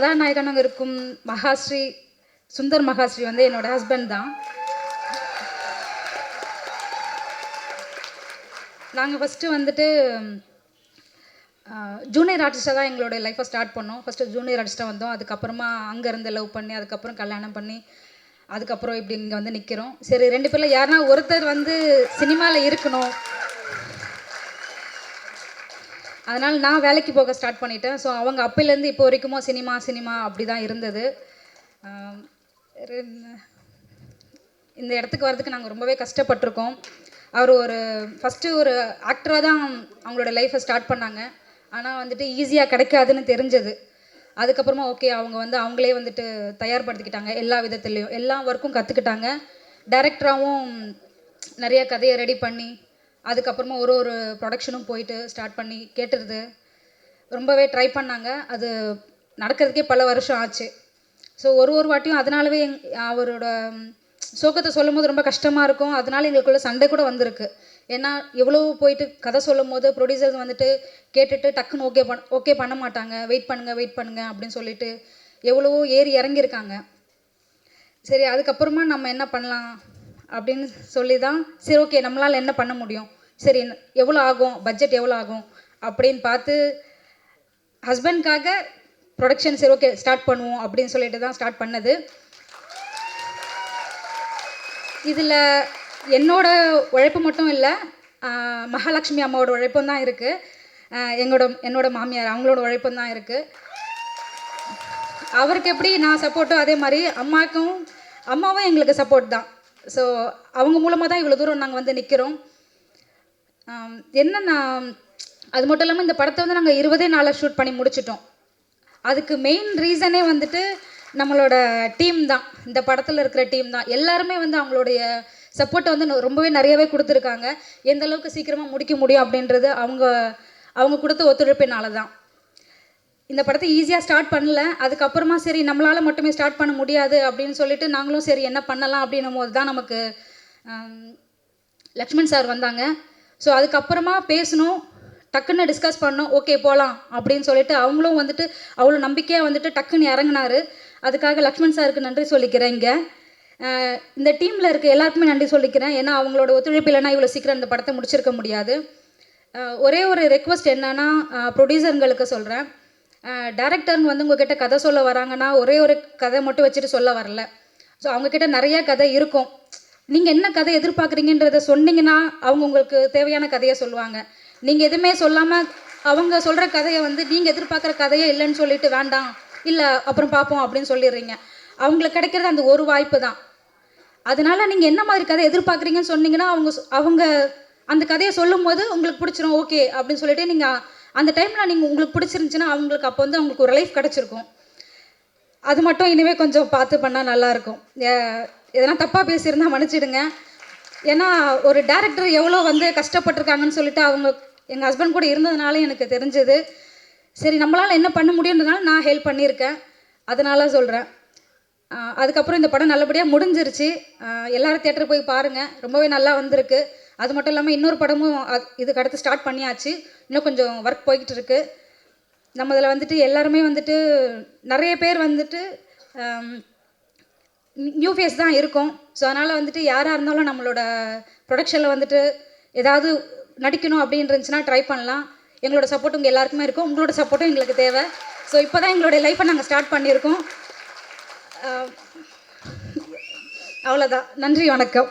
கதாநாயகனாக இருக்கும் மகாஸ்ரீ சுந்தர் மகாஸ்ரீ வந்து என்னோட ஹஸ்பண்ட் தான். நாங்கள் ஃபஸ்ட்டு வந்துட்டு ஜூனியர் ஆர்டிஸ்ட்டாக தான் எங்களோட லைஃப்பை ஸ்டார்ட் பண்ணோம். ஃபஸ்ட்டு ஜூனியர் ஆர்டிஸ்ட்டாக வந்தோம். அதுக்கப்புறமா அங்கேருந்து லவ் பண்ணி அதுக்கப்புறம் கல்யாணம் பண்ணி அதுக்கப்புறம் இப்படி இங்கே வந்து நிற்கிறோம் சரி ரெண்டு பேரில் யாருன்னா ஒருத்தர் வந்து சினிமாவில் இருக்கணும். அதனால் நான் வேலைக்கு போக ஸ்டார்ட் பண்ணிட்டேன். ஸோ அவங்க அப்போலேருந்து இப்போ வரைக்குமோ சினிமா சினிமா அப்படி தான் இருந்தது இந்த இடத்துக்கு வரதுக்கு நாங்கள் ரொம்பவே கஷ்டப்பட்டிருக்கோம். அவர் ஒரு ஃபஸ்ட்டு ஒரு ஆக்டராக தான் அவங்களோட லைஃப்பை ஸ்டார்ட் பண்ணாங்க. ஆனால் வந்துட்டு ஈஸியாக கிடைக்காதுன்னு தெரிஞ்சது. அதுக்கப்புறமா ஓகே அவங்க வந்து அவங்களே வந்துட்டு தயார்படுத்திக்கிட்டாங்க. எல்லா விதத்துலேயும் எல்லா ஒர்க்கும் கற்றுக்கிட்டாங்க டைரக்டராகவும் நிறைய கதையை ரெடி பண்ணி அதுக்கப்புறமா ஒரு ஒரு ப்ரொடக்ஷனும் போயிட்டு ஸ்டார்ட் பண்ணி கேட்டுருது ரொம்பவே ட்ரை பண்ணாங்க. அது நடக்கிறதுக்கே பல வருஷம் ஆச்சு. ஸோ ஒரு ஒரு வாட்டியும் அதனாலவே எங் அவரோட சோகத்தை சொல்லும் போது ரொம்ப கஷ்டமாக இருக்கும். அதனால எங்களுக்குள்ள சண்டை கூட வந்திருக்கு. ஏன்னா எவ்வளோ போயிட்டு கதை சொல்லும் போது ப்ரொடியூசர்ஸ் வந்துட்டு கேட்டுட்டு டக்குன்னு ஓகே பண்ண ஓகே பண்ண மாட்டாங்க. வெயிட் பண்ணுங்கள் வெயிட் பண்ணுங்க அப்படின்னு சொல்லிட்டு எவ்வளவோ ஏறி இறங்கியிருக்காங்க. சரி அதுக்கப்புறமா நம்ம என்ன பண்ணலாம்? அப்படின்னு சொல்லி தான் சரி ஓகே நம்மளால் என்ன பண்ண முடியும்? சரி எவ்வளோ ஆகும்? பட்ஜெட் எவ்வளோ ஆகும்? அப்படின்னு பார்த்து ஹஸ்பண்ட்காக ப்ரொடக்ஷன் சரி ஓகே ஸ்டார்ட் பண்ணுவோம் அப்படின்னு சொல்லிட்டு தான் ஸ்டார்ட் பண்ணது. இதில் என்னோட உழைப்பு மட்டும் இல்லை மகாலட்சுமி அம்மாவோட உழைப்பும் தான் இருக்குது எங்களோட என்னோட மாமியார் அவங்களோட உழைப்பும் தான் இருக்குது அவருக்கு எப்படி நான் சப்போர்ட்டோ அதே மாதிரி அம்மாவுக்கும் அம்மாவும் எங்களுக்கு சப்போர்ட் தான். ஸோ அவங்க மூலமாக தான் இவ்வளோ தூரம் நாங்கள் வந்து நிற்கிறோம் என்னன்னா அது மட்டும் இல்லாமல் இந்த படத்தை வந்து நாங்கள் இருபதே நாளில் ஷூட் பண்ணி முடிச்சிட்டோம். அதுக்கு மெயின் ரீசனே வந்துட்டு நம்மளோட டீம் தான். இந்த படத்தில் இருக்கிற டீம் தான். எல்லாருமே வந்து அவங்களுடைய சப்போர்ட்டை வந்து ரொம்பவே நிறையவே கொடுத்துருக்காங்க. எந்த அளவுக்கு சீக்கிரமாக முடிக்க முடியும் அப்படின்றது அவங்க அவங்க கொடுத்த ஒத்துழைப்பினால தான் இந்த படத்தை ஈஸியாக ஸ்டார்ட் பண்ணல. அதுக்கப்புறமா சரி நம்மளால் மட்டுமே ஸ்டார்ட் பண்ண முடியாது அப்படின்னு சொல்லிட்டு நாங்களும் சரி என்ன பண்ணலாம் அப்படின்னும் போது தான் நமக்கு லக்ஷ்மண் சார் வந்தாங்க. ஸோ அதுக்கப்புறமா பேசணும் டக்குன்னு டிஸ்கஸ் பண்ணோம் ஓகே போகலாம் அப்படின்னு சொல்லிட்டு அவங்களும் வந்துட்டு அவ்வளோ நம்பிக்கையாக வந்துட்டு டக்குன்னு இறங்குனாரு. அதுக்காக லக்ஷ்மண் சாருக்கு நன்றி சொல்லிக்கிறேன் இங்கே. இந்த டீமில் இருக்க எல்லாருக்குமே நன்றி சொல்லிக்கிறேன். ஏன்னா அவங்களோட ஒத்துழைப்பு இல்லைன்னா இவ்வளோ சீக்கிரம் இந்த படத்தை முடிச்சிருக்க முடியாது. ஒரே ஒரு ரெக்வஸ்ட் என்னன்னா ப்ரொடியூசருங்களுக்கு சொல்கிறேன் டேரக்டருங்க வந்து உங்ககிட்ட கதை சொல்ல வராங்கன்னா ஒரே ஒரு கதை மட்டும் வச்சுட்டு சொல்ல வரல. ஸோ அவங்கக்கிட்ட நிறைய கதை இருக்கும். நீங்கள் என்ன கதை எதிர்பார்க்குறீங்கன்றத சொன்னீங்கன்னா அவங்க உங்களுக்கு தேவையான கதையை சொல்லுவாங்க. நீங்கள் எதுவுமே சொல்லாமல் அவங்க சொல்கிற கதையை வந்து நீங்கள் எதிர்பார்க்குற கதையே இல்லைன்னு சொல்லிட்டு வேண்டாம். இல்லை அப்புறம் பார்ப்போம் அப்படின்னு சொல்லிடுறீங்க. அவங்களுக்கு கிடைக்கிறது அந்த ஒரு வாய்ப்பு தான். அதனால நீங்கள் என்ன மாதிரி கதை எதிர்பார்க்குறீங்கன்னு சொன்னீங்கன்னா அவங்க அவங்க அந்த கதையை சொல்லும் போது உங்களுக்கு பிடிச்சிரும் ஓகே அப்படின்னு சொல்லிட்டு நீங்கள் அந்த டைமில் நீங்கள் உங்களுக்கு பிடிச்சிருந்துச்சின்னா அவங்களுக்கு அப்போ வந்து அவங்களுக்கு ஒரு லைஃப் கிடச்சிருக்கும். அது மட்டும் இனிமே கொஞ்சம் பார்த்து பண்ணால் நல்லாயிருக்கும் எதனா தப்பாக பேசியிருந்தா மன்னிச்சிடுங்க. ஏன்னா ஒரு டேரக்டர் எவ்வளோ வந்து கஷ்டப்பட்டிருக்காங்கன்னு சொல்லிட்டு அவங்க எங்கள் ஹஸ்பண்ட் கூட இருந்ததுனால எனக்கு தெரிஞ்சது. சரி நம்மளால் என்ன பண்ண முடியுன்றதுனால நான் ஹெல்ப் பண்ணியிருக்கேன். அதனால சொல்கிறேன் அதுக்கப்புறம் இந்த படம் நல்லபடியாக முடிஞ்சிருச்சு. எல்லோரும் எல்லாரும் தேட்டர் போய் பாருங்கள் ரொம்பவே நல்லா வந்திருக்கு. அது மட்டும் இல்லாமல் இன்னொரு படமும் இதுக்கு அடுத்து ஸ்டார்ட் பண்ணியாச்சு. இன்னும் கொஞ்சம் ஒர்க் போய்கிட்டு இருக்கு. நம்ம இதில் வந்துட்டு எல்லாருமே வந்துட்டு நிறைய பேர் வந்துட்டு நியூ ஃபேஸ் தான் இருக்கும். ஸோ அதனால் வந்துட்டு யாராக இருந்தாலும் நம்மளோட ப்ரொடக்ஷனில் வந்துட்டு ஏதாவது நடிக்கணும் அப்படின்னு இருந்துச்சுன்னா ட்ரை பண்ணலாம். எங்களோட சப்போர்ட் உங்கள் எல்லாருக்குமே இருக்கும். உங்களோட சப்போர்ட்டும் எங்களுக்கு தேவை. ஸோ இப்போ தான் எங்களுடைய லைஃப்பை நாங்கள் ஸ்டார்ட் பண்ணியிருக்கோம். அவ்வளோதான் நன்றி வணக்கம்.